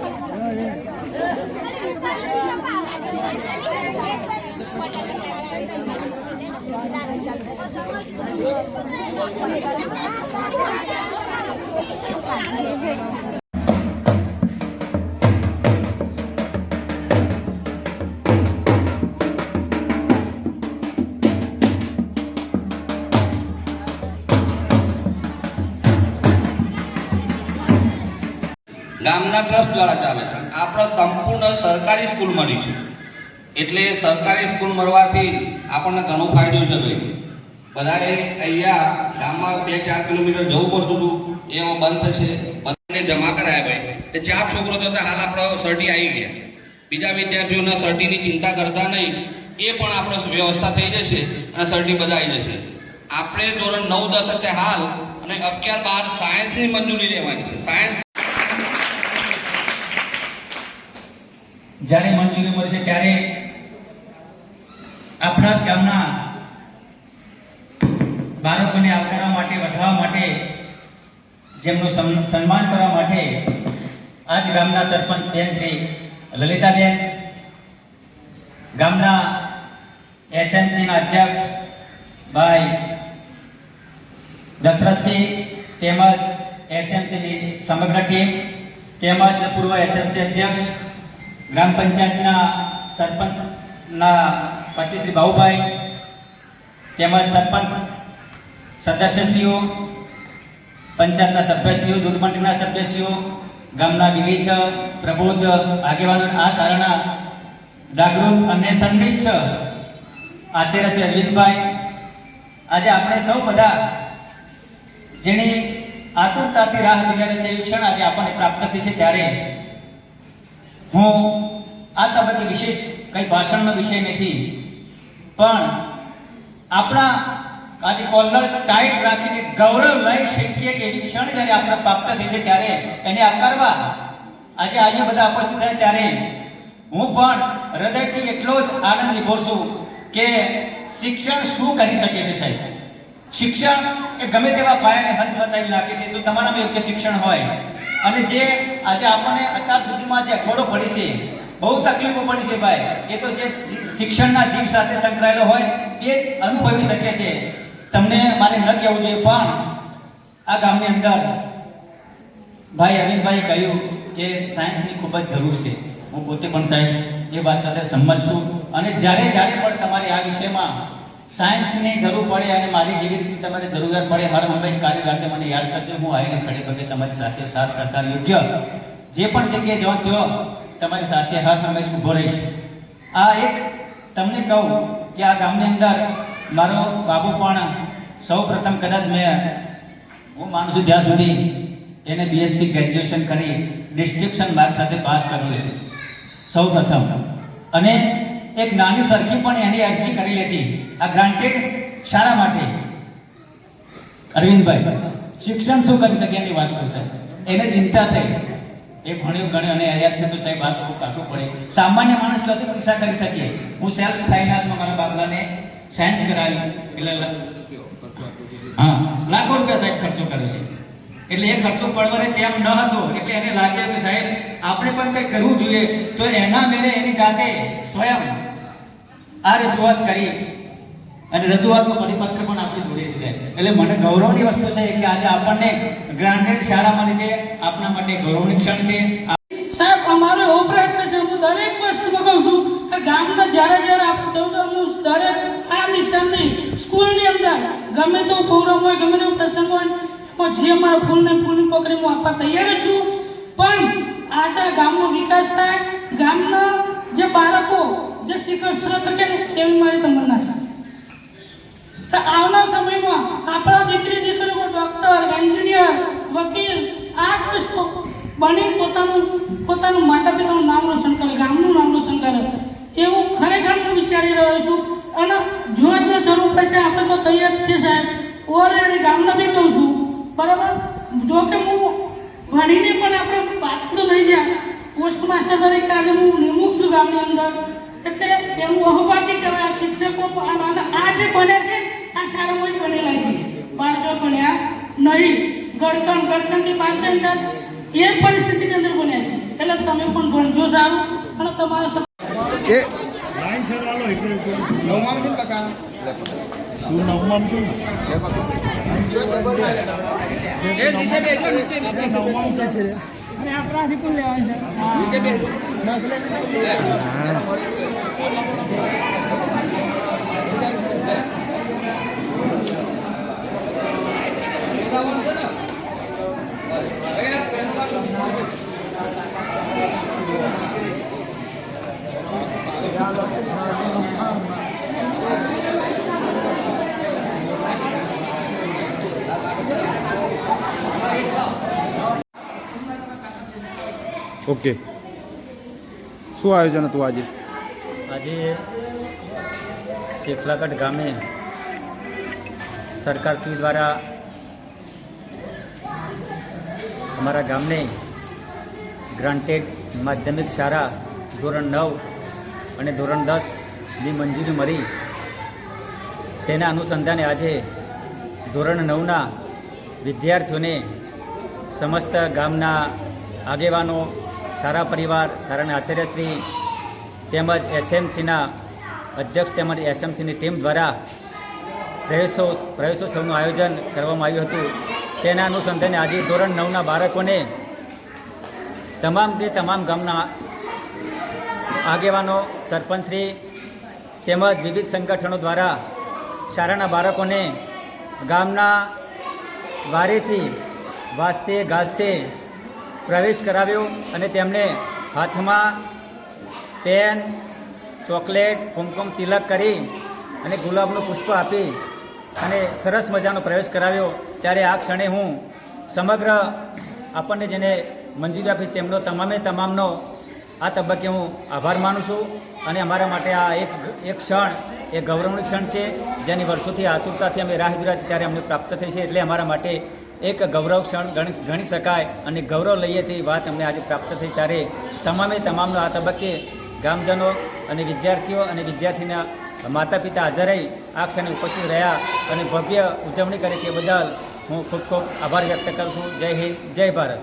哎呀！ગામના trust દ્વારા ચાલે છે. આપણે સંપૂર્ણ સરકારી સ્કૂલ મળી છે. એટલે સરકારી સ્કૂલ મળવાથી આપણને ઘણો ફાયદો છે ભાઈ. બધાએ અહીંયા ગામમાં બે ચાર કિલોમીટર જવું પડતું હતું. એમાં બંધ છે બધાને જમા કરાયા ભાઈ. તે ચાર છોકરો તો હાલ આપણો સર્ટી આવી ગયા. બીજા વિદ્યાર્થીઓના સર્ટીની ચિંતા કરતા નહીં. એ પણ આપણો વ્યવસ્થા થઈ જશે અને સર્ટી બધા આવી જશે. આપણે ધોરણ નવ, દસ અત્યારે હાલ અને અગિયાર બાર સાયન્સની મંજૂરી લેવાની છે. સાયન્સ જ્યારે મંજૂરી મળશે ત્યારે આપણા ગામના બાળકોને આવકારવા માટે, વધારવા માટે, જેમનું સન્- સન્માન કરવા માટે આજ ગામના સરપંચ બેન શ્રી લલિતાબેન, ગામના એસએમસીના અધ્યક્ષ ભાઈ દશરથસિંહ તેમજ એસએમસીની સમગ્ર ટીમ તેમજ પૂર્વ એસએમસી અધ્યક્ષ ગ્રામ પંચાયતના સરપંચના પતિ શ્રી બાહુભાઈ તેમજ સરપંચ સદસ્યશ્રીઓ, પંચાયતના સભ્યશ્રીઓ દૂધ મંડળના સભ્યશ્રીઓ, ગામના વિવિધ પ્રબુદ્ધ આગેવાનો, આ શાળાના જાગૃત અને સંનિષ્ઠ આચાર્ય શ્રી અરવિંદભાઈ. આજે આપણે સૌ બધા જેની આતુરતાથી રાહ જોઈ તેવી ક્ષણ આજે આપણને પ્રાપ્ત થઈ છે ત્યારે હું આ તબક્કે વિશેષ કઈ ભાષણનો વિષય નથી, પણ આપણા આજે કોલર ટાઈટ રાખીને ગૌરવ લઈ શકીએ એવી ક્ષણ જ્યારે આપણે પ્રાપ્ત થશે ત્યારે એને આકારવા આજે અહીંયા બધા ઉપસ્થિત થાય ત્યારે હું પણ હૃદયથી એટલો જ આનંદ લીધો છું કે શિક્ષણ શું કરી શકે છે સાહેબ? શિક્ષણ એ ગમે તેવા પાયાને હદ બતાવી નાખે છે, તો તમારામાં યોગ્ય શિક્ષણ હોય. અને જે આજે આપણને અત્યાર સુધીમાં જે અખવાડો પડી છે, બહુ તકલીફો પડી છે ભાઈ. એ તો જે શિક્ષણના જીવ સાથે સંકળાયેલો હોય તે જ અનુભવી શકે છે. તમને મારે ન કહેવું જોઈએ, પણ આ ગામની અંદર ભાઈ અરવિંદભાઈ કહ્યું કે સાયન્સની ખૂબ જ જરૂર છે. હું પોતે પણ સાહેબ એ વાત સાથે સંમત છું. અને જ્યારે જ્યારે પણ તમારે આ વિષયમાં સાયન્સની જરૂર પડે અને મારી જેવી રીતે તમારે જરૂરિયાત પડે, હર હંમેશ કાર્ય રાતે મને યાદ કરજો. હું આવીને ખડે પગે તમારી સાથે સાથ સરકાર યોગ્ય જે પણ જગ્યાએ જાઓ ત્યાં તમારી સાથે હર હંમેશ ઊભો રહીશ. આ એક તમને કહું કે આ ગામની અંદર મારો બાબુ પણ સૌ પ્રથમ કદાચ મેં, હું માનું છું જ્યાં સુધી એને બીએસસી ગ્રેજ્યુએશન કરી ડિસ્ટ્રિક્શન માર્ક સાથે પાસ કર્યું છે. સૌ પ્રથમ. અને એક નાની સરખી પણ એની અરજી કરી હતી આ ગ્રાન્ટેડ શાળા માટે. અરવિંદભાઈ, શિક્ષણ શું કરી શકે એની વાત કરશે એને ચિંતા થઈ. એ ભણ્યું, ગણ્યું અને થયું સાહેબ વાત કાઢવું પડે. સામાન્ય માણસ કશું પૈસા કરી શકે હું સેલ્ફ ફાઇનાન્સમાં મારા બાબલાને સાયન્સ કરાવ્યું એટલે હા, લાખો રૂપિયા સાહેબ ખર્ચો કર્યો છે. એટલે એ ખર્ચો પડવાને તેમ ન હતો. એટલે એને લાગ્યા કે સાહેબ, આપણે પણ કંઈક કરવું જોઈએ, તો એના મેરે એની જાતે સ્વયં આ રજૂઆત કરી અને રજૂઆતનો પરિપત્ર પણ આપણે જોડે છે. એટલે મને ગૌરવની વસ્તુ છે કે આજે આપણને ગ્રાન્ટેડ શાળા મળી છે. આપણા માટે ગૌરવની ક્ષણ છે. સાહેબ, અમારો એવો પ્રયત્ન છે. હું દરેક વસ્તુમાં કહું છું કે ગામમાં જ્યારે જ્યારે આપણે જવું તો હું દરેક આ નિશાનની સ્કૂલની અંદર ગમે તો પ્રોગ્રામ હોય, ગમે તેવો પ્રસંગ હોય તો જે મારા ફૂલને ફૂલની પકડી હું આપવા તૈયાર છું. પણ આટલા ગામનો વિકાસ થાય, ગામના જે બાળકો જે શ્રી કૃષ્ણ શકે તેવી મારી તમન્ના છે. તો આવનાર સમયમાં આપણા દીકરી દીકરીઓ ડોક્ટર એન્જિનિયર વકીલ આ બની પોતાનું પોતાનું માતા પિતાનું નામ રોશન કરે, ગામનું નામ રોશન કરે. એવું ખરેખર હું વિચારી રહ્યો છું. અને જો જો જરૂર પડશે, આપણે તો તૈયાર છે સાહેબ. ઓલરેડી ગામને બી કહું છું. બરાબર? જો કે હું ભણીને પણ આપણે પાત્ર થઈ ગયા. પોસ્ટ માસ્ટર તરીકે આજે હું નિમુખ છું ગામની અંદર. એટલે એનું કે તમે આ શિક્ષકો અને આ જે બને છે આ શાળામાં જ બનેલા છે. બાળકો બન્યા નહીં. ગળકણની પાસે અંદર એ પરિસ્થિતિ પરિસ્થિતિની અંદર બન્યા છે. એટલે તમે પણ ભણજો સારું. અને તમારા એ લાઈન છે ચાલો એટલે નવમામ છે કાકા? તું નવમામ છું નીચે નવમામ છે? અને આપરાથી પણ લેવાય છે. નીચે બે નાખલે ઓકે. શું આયોજન હતું આજે? આજે ચેખલાગઢ ગામે સરકારશ્રી દ્વારા અમારા ગામને ગ્રાન્ટેડ માધ્યમિક શાળા ધોરણ નવ અને ધોરણ દસની મંજૂરી મળી. તેના અનુસંધાને આજે ધોરણ નવના વિદ્યાર્થીઓને સમસ્ત ગામના આગેવાનો સારા પરિવાર, સારાના આચાર્યશ્રી તેમજ એસએમસીના અધ્યક્ષ તેમજ એસએમસીની ટીમ દ્વારા પ્રવેશો, પ્રવેશોત્સવનું આયોજન કરવામાં આવ્યું હતું. તેના અનુસંધાને આજે ધોરણ નવના બાળકોને તમામ તે તમામ ગામના આગેવાનો, સરપંચશ્રી તેમજ વિવિધ સંગઠનો દ્વારા શાળાના બાળકોને ગામના વારેથી વાજતે ગાજતે પ્રવેશ કરાવ્યો અને તેમને હાથમાં પેન, ચોકલેટ કુમકુમ તિલક કરી અને ગુલાબનું પુષ્પ આપી અને સરસ મજાનો પ્રવેશ કરાવ્યો. ત્યારે આ ક્ષણે હું સમગ્ર આપણને જેને મંજૂરી આપી તેમનો તમામે તમામનો આ તબક્કે હું આભાર માનું છું અને અમારા માટે આ એક એક ક્ષણ એ ગૌરવની ક્ષણ છે. જેની વર્ષોથી આતુરતાથી અમે રાહ જોઈ ત્યારે અમને પ્રાપ્ત થઈ છે. એટલે અમારા માટે એક ગૌરવ ક્ષણ ગણી શકાય અને ગૌરવ લઈએ તેવી વાત અમને આજે પ્રાપ્ત થઈ. ત્યારે તમામે તમામનો આ તબક્કે ગામજનો અને વિદ્યાર્થીઓ અને વિદ્યાર્થીના માતા પિતા હાજર રહી, આ ક્ષણે ઉપસ્થિત રહ્યા અને ભવ્ય ઉજવણી કરી તે બદલ હું ખૂબ ખૂબ આભાર વ્યક્ત કરું છું. જય હિન્દ, જય ભારત.